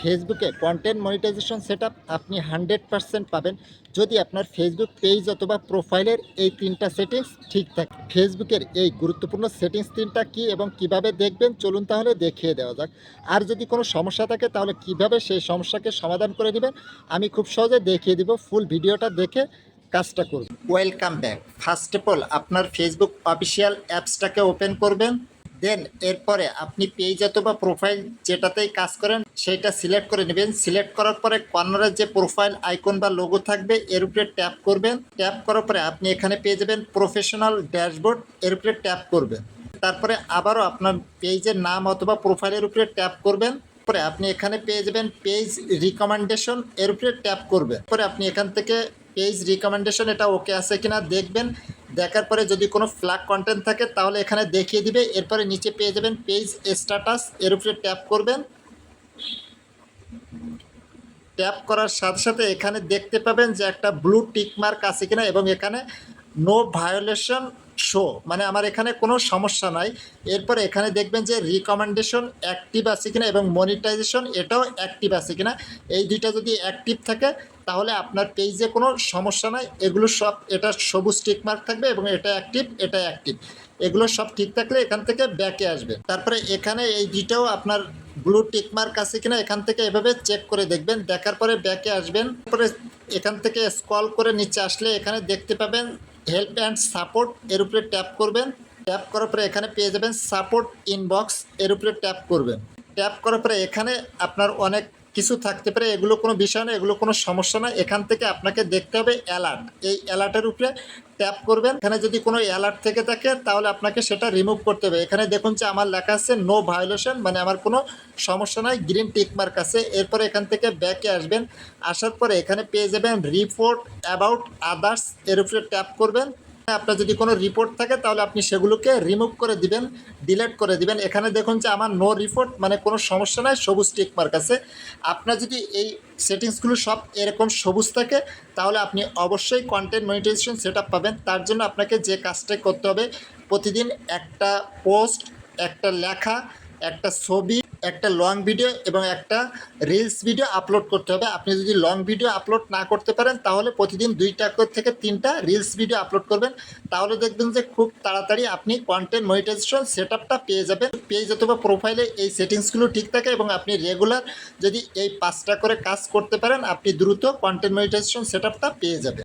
ফেসবুকে content monetization set আপনি hundred percent পাবেন। যদি আপনার ফেসবুক পেজ অথবা প্রোফাইলের এই তিনটা সেটিংস ঠিক থাকে। ফেসবুকের এই গুরুত্বপূর্ণ সেটিংস তিনটা কি এবং কীভাবে দেখবেন? চলুন তাহলে দেখিয়ে দেওয়া যাক। আর যদি কোনো সমস্যা থাকে, তাহলে কীভাবে সেই সমস্যাকে সমাধান করে দিবেন? আমি খুব সহজে দেখিয়ে দিব ফুল ভিডিওটা দেখে কাজটা করুন। Welcome back first of all আপনার ফেসবুক অফিসিয়াল অ্যাপসটাকে ওপেন করবেন। দেন এরপরে আপনি পেজ অথবা প্রোফাইল যেটাতেই কাজ করেন, সেইটা সিলেক্ট করে নেবেন। সিলেক্ট করার পরে কর্নারে যে প্রোফাইল আইকন বা লোগো থাকবে, এর উপরে ট্যাপ করবেন। ট্যাপ করার পরে আপনি এখানে পেয়ে যাবেন প্রফেশনাল ড্যাশবোর্ড এর উপরে ট্যাপ করবেন। তারপরে আবারও আপনার পেজের নাম অথবা প্রোফাইলের উপরে ট্যাপ করবেন। পরে আপনি এখানে পেয়ে যাবেন পেজ রিকমেন্ডেশন এর উপরে ট্যাপ করবেন। পরে আপনি এখান থেকে পেজ রিকমেন্ডেশন এটা ওকে আছে কিনা দেখবেন। দেখার পরে যদি কোনো ফ্ল্যাগ কন্টেন্ট থাকে, তাহলে এখানে দেখিয়ে দিবে। এরপরে নিচে পেয়ে যাবেন পেজ স্ট্যাটাস এর উপরে ট্যাপ করবেন। ট্যাপ করার সাথে সাথে এখানে দেখতে পাবেন যে একটা ব্লু টিক মার্ক আছে কিনা এবং এখানে নো ভায়োলেশন শো মানে আমার এখানে কোনো সমস্যা নাই। এরপরে এখানে দেখবেন যে রিকমেন্ডেশন অ্যাক্টিভ আছে কিনা এবং মনিটাইজেশন এটাও অ্যাক্টিভ আছে কিনা। এই দুইটা যদি অ্যাক্টিভ থাকে, তাহলে আপনার পেজে কোনো সমস্যা নাই। এগুলো সব, এটা সবুজ টিকমার্ক থাকবে এবং এটা অ্যাক্টিভ এটা অ্যাক্টিভ এগুলো সব ঠিক থাকলে এখান থেকে ব্যাকে আসবে। তারপরে এখানে এই দুইটাও আপনার ব্লু টিকমার্ক আছে কিনা, এখান থেকে এভাবে চেক করে দেখবেন। দেখার পরে ব্যাকে আসবেন। তারপরে এখান থেকে স্ক্রল করে নিচে আসলে এখানে দেখতে পাবেন হেল্প অ্যান্ড সাপোর্ট এর উপরে ট্যাপ করবেন। ট্যাপ করার পরে এখানে পেয়ে যাবেন সাপোর্ট ইনবক্স এর উপরে ট্যাপ করবেন। ট্যাপ করার পরে এখানে আপনার অনেক কিছু থাকতে পারে, এগুলো কোনো বিষয় না, এগুলো কোনো সমস্যা না। এখান থেকে আপনাকে দেখতে হবে অ্যালার্ট এই অ্যালার্টের উপরে ট্যাপ করবেন। এখানে যদি কোনো অ্যালার্ট থেকে থাকে, তাহলে আপনাকে সেটা রিমুভ করতে হবে। এখানে দেখুন যে আমার লেখা আছে নো ভায়োলেশন মানে আমার কোনো সমস্যা নাই গ্রিন টিকমার্ক আছে। এরপরে এখান থেকে ব্যাকে আসবেন। আসার পরে এখানে পেয়ে যাবেন রিপোর্ট অ্যাবাউট আদার্স এর উপরে ট্যাপ করবেন। আপনার যদি কোনো রিপোর্ট থাকে, তাহলে আপনি সেগুলোকে রিমুভ করে দিবেন ডিলেট করে দিবেন। এখানে দেখুন যে আমার নো রিপোর্ট মানে কোনো সমস্যা নাই, সবুজ টিক মার্ক আছে। আপনার যদি এই সেটিংসগুলো সব এরকম সবুজ থাকে, তাহলে আপনি অবশ্যই কন্টেন্ট মনিটাইজেশন সেট পাবেন। তার জন্য আপনাকে যে কাজটাই করতে হবে, প্রতিদিন একটা পোস্ট একটা লেখা একটা ছবি, একটা লং ভিডিও এবং একটা রিলস ভিডিও আপলোড করতে হবে। আপনি যদি লং ভিডিও আপলোড না করতে পারেন, তাহলে প্রতিদিন দুইটা থেকে তিনটা রিলস ভিডিও আপলোড করবেন। তাহলে দেখবেন যে খুব তাড়াতাড়ি আপনি কন্টেন্ট মনিটাইজেশন সেট আপটা পেয়ে যাবেন। পেজ অথবা প্রোফাইলে এই সেটিংসগুলো ঠিক থাকে এবং আপনি রেগুলার যদি এই পাঁচটা করে কাজ করতে পারেন, আপনি দ্রুত কন্টেন্ট মনিটাইজেশন সেট আপটা পেয়ে যাবেন।